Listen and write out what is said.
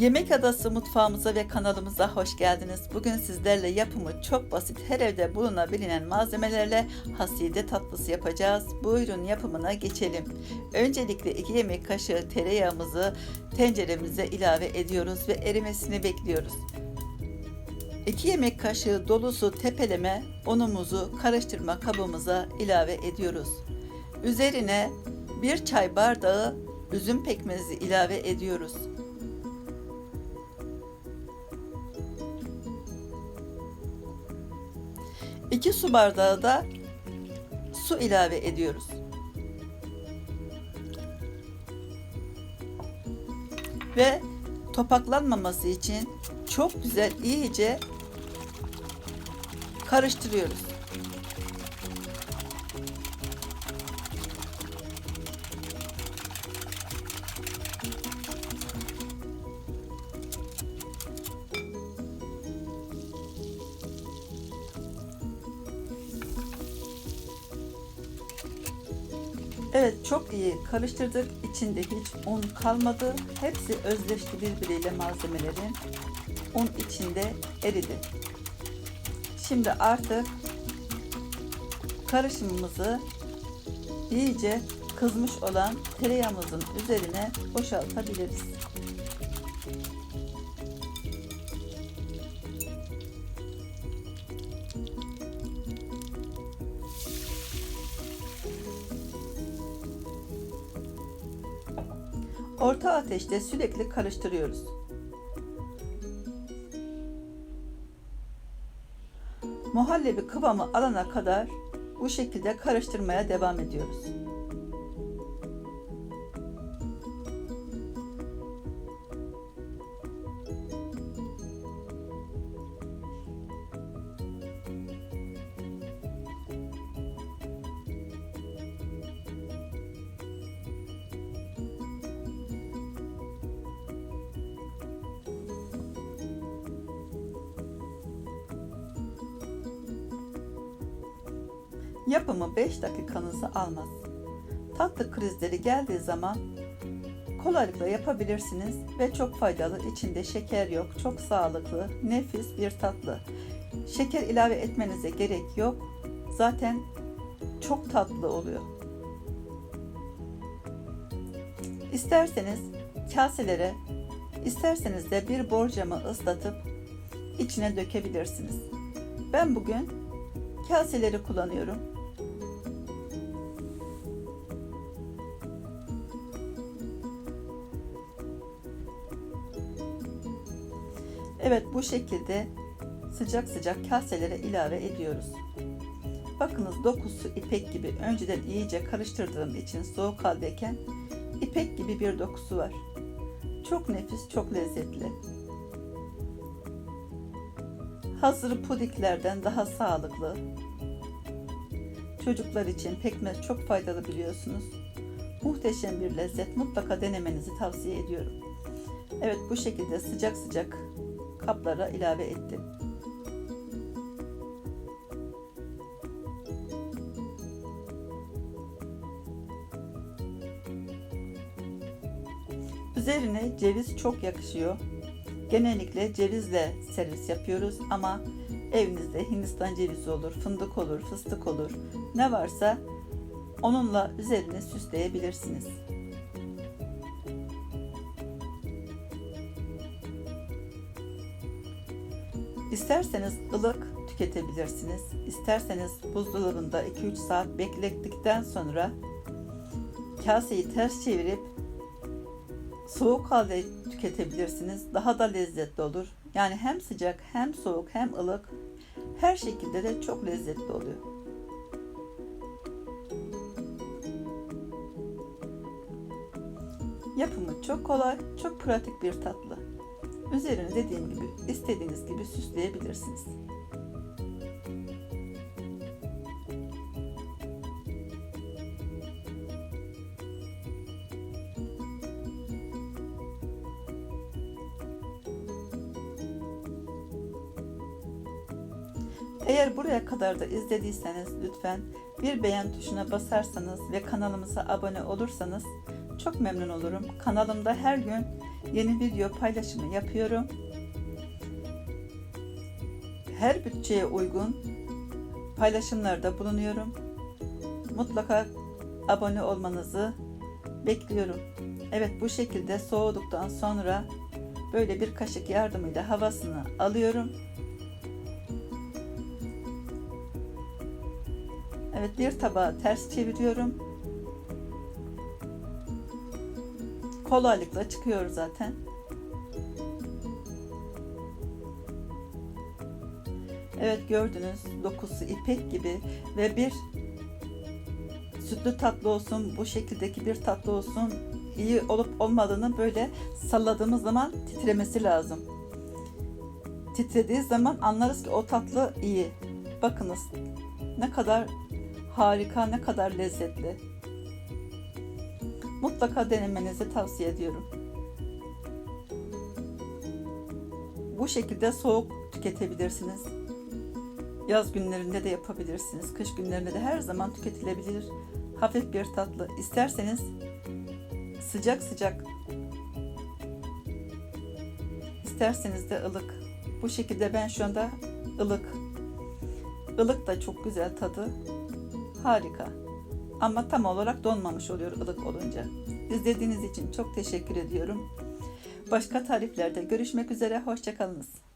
Yemek Adası mutfağımıza ve kanalımıza hoş geldiniz. Bugün sizlerle yapımı çok basit, her evde bulunabilen malzemelerle haside tatlısı yapacağız. Buyurun yapımına geçelim. Öncelikle 2 yemek kaşığı tereyağımızı tenceremize ilave ediyoruz ve erimesini bekliyoruz. 2 yemek kaşığı dolusu tepeleme unumuzu karıştırma kabımıza ilave ediyoruz. Üzerine 1 çay bardağı üzüm pekmezi ilave ediyoruz. 2 su bardağı da su ilave ediyoruz. Ve topaklanmaması için çok güzel iyice karıştırıyoruz. Evet çok iyi karıştırdık. İçinde hiç un kalmadı. Hepsi özleşti birbiriyle malzemelerin. Un içinde eridi. Şimdi artık karışımımızı iyice kızmış olan tereyağımızın üzerine boşaltabiliriz. Orta ateşte sürekli karıştırıyoruz. Muhallebi kıvamı alana kadar bu şekilde karıştırmaya devam ediyoruz. Yapımı 5 dakikanızı almaz. Tatlı krizleri geldiği zaman kolaylıkla yapabilirsiniz ve çok faydalı. İçinde şeker yok, çok sağlıklı, nefis bir tatlı. Şeker ilave etmenize gerek yok. Zaten çok tatlı oluyor. İsterseniz kaselere, isterseniz de bir borcamı ıslatıp içine dökebilirsiniz. Ben bugün kaseleri kullanıyorum. Evet bu şekilde sıcak sıcak kaselere ilave ediyoruz. Bakınız dokusu ipek gibi önceden iyice karıştırdığım için soğuk haldeyken ipek gibi bir dokusu var. Çok nefis, çok lezzetli. Hazır pudiklerden daha sağlıklı. Çocuklar için pekmez çok faydalı biliyorsunuz. Muhteşem bir lezzet. Mutlaka denemenizi tavsiye ediyorum. Evet bu şekilde sıcak sıcak kaplara ilave ettim. Üzerine ceviz çok yakışıyor. Genellikle cevizle servis yapıyoruz ama evinizde Hindistan cevizi olur, fındık olur, fıstık olur. Ne varsa onunla üzerine süsleyebilirsiniz. İsterseniz ılık tüketebilirsiniz. İsterseniz buzdolabında 2-3 saat beklettikten sonra kaseyi ters çevirip soğuk halde tüketebilirsiniz. Daha da lezzetli olur. Yani hem sıcak hem soğuk hem ılık her şekilde de çok lezzetli oluyor. Yapımı çok kolay, çok pratik bir tatlı. Üzerine dediğim gibi istediğiniz gibi süsleyebilirsiniz. Eğer buraya kadar da izlediyseniz lütfen bir beğen tuşuna basarsanız ve kanalımıza abone olursanız çok memnun olurum. Kanalımda her gün yeni video paylaşımı yapıyorum. Her bütçeye uygun paylaşımlarda bulunuyorum. Mutlaka abone olmanızı bekliyorum. Evet bu şekilde soğuduktan sonra böyle bir kaşık yardımıyla havasını alıyorum. Evet bir tabağa ters çeviriyorum. Kolaylıkla çıkıyor zaten. Evet gördünüz dokusu ipek gibi ve bir sütlü tatlı olsun bu şekildeki bir tatlı olsun iyi olup olmadığını böyle salladığımız zaman titremesi lazım. Titrediği zaman anlarız ki o tatlı iyi. Bakınız ne kadar harika, ne kadar lezzetli. Mutlaka denemenizi tavsiye ediyorum. Bu şekilde soğuk tüketebilirsiniz. Yaz günlerinde de yapabilirsiniz. Kış günlerinde de her zaman tüketilebilir. Hafif bir tatlı. İsterseniz sıcak sıcak isterseniz de ılık. Bu şekilde ben şu anda ılık. Ilık da çok güzel tadı. Harika. Ama tam olarak donmamış oluyor ılık olunca. İzlediğiniz için çok teşekkür ediyorum. Başka tariflerde görüşmek üzere. Hoşçakalınız.